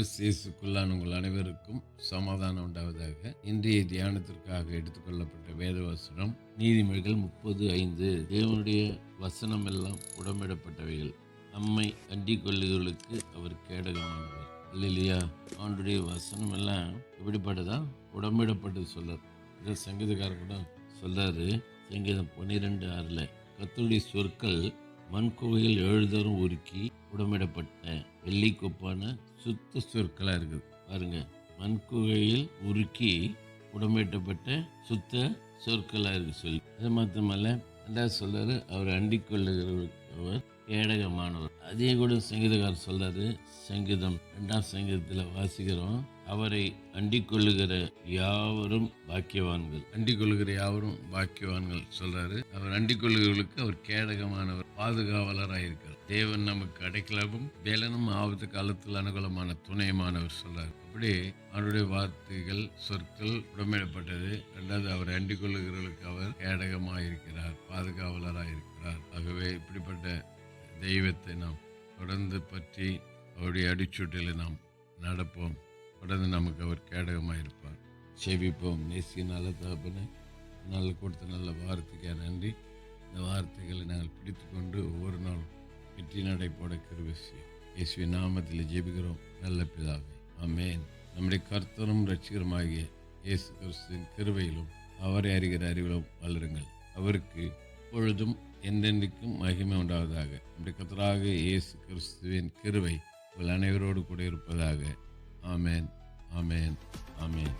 கிறிஸ்தியேசுக்குள்ளான உங்கள் அனைவருக்கும் சமாதானம் உண்டாவதாக. இன்றைய தியானத்திற்காக எடுத்துக்கொள்ளப்பட்ட வேத வசனம் நீதிமொழிகள் முப்பது ஐந்து. தேவனுடைய வசனம் எல்லாம் உடம்பிடப்பட்டவைகள் நம்மை அண்டிக் கொள்ளுகளுக்கு அவர் கேடகமானவர். இல்லையா அவனுடைய வசனம் எல்லாம் எப்படிப்பட்டதா? உடம்பிடப்பட்டது சொல்றார் இதை சங்கீதக்காரர் கூட சொல்றாரு சங்கீதம் பன்னிரெண்டு ஆறுல கத்தருடைய சொற்கள் மண் குகையில் எழுதரும் உருக்கி உடமிடப்பட்ட வெள்ளி கொப்பான சுத்த சொற்களாக இருக்குது. பாருங்க. மண் குகையில் உருக்கி உடமிடப்பட்ட சுத்த சொற்களாக இருக்கு சொல்லி. அது மாத்திரமல்ல ரெண்டாவது சொல்றாரு அவர் அண்டிக் கொள்ளுகிறவர் கேடகமானவர் அதே கூட சங்கீதக்கார் சொல்றாரு சங்கீதம் ரெண்டாம் சங்கீதத்தில் வாசிக்கிறோம் அவரை அண்டிக் கொள்ளுகிற யாவரும் பாக்கியவான்கள். அண்டிக் கொள்ளுகிற யாவரும் பாக்கியவான்கள் சொல்றாரு. அவர் அண்டிக் கொள்ளுகிறவர்களுக்கு அவர் கேடகமானவர் பாதுகாவலராக இருக்கிறார் தேவன் நமக்கு அடைக்கலவும் வேலனும் ஆபத்து காலத்தில் அனுகூலமான துணையமானவர் சொல்றாரு. அப்படி அவருடைய வார்த்தைகள் சொற்கள் உடமையிடப்பட்டது. ரெண்டாவது அவர் அண்டிக் கொள்ளுகிறவர்களுக்கு அவர் கேடகமாக இருக்கிறார் பாதுகாவலராக இருக்கிறார் ஆகவே இப்படிப்பட்ட தெய்வத்தை நாம் தொடர்ந்து பற்றி அவருடைய அடிச்சூட்டில் நாம் நடப்போம். தொடர்ந்து நமக்கு அவர் கேடகமாக இருப்பார் செபிப்போம் நேசிய நல்ல தகப்பன நல்ல கொடுத்த நல்ல வார்த்தைக்காக நன்றி. இந்த வார்த்தைகளை நாங்கள் பிடித்துக்கொண்டு ஒவ்வொரு நாளும் வெற்றி நடை போட இயேசுவி நாமத்தில் ஜெபிக்கிறோம். நல்ல பிதாவே ஆமென். நம்முடைய கர்த்தனும் ரட்சிகரமாகிய இயேசு கிறிஸ்துவின் கிருவையிலும் அவரை அறிகிற அறிவிலும் வளருங்கள். அவருக்கு பொழுதும் என்றென்றைக்கும் மகிமை உண்டாவதாக. நம்முடைய கத்தராக இயேசு கிறிஸ்துவின் கிருவை உங்கள் அனைவரோடு கூட இருப்பதாக. ஆமேன் ஆமேன் ஆமேன்.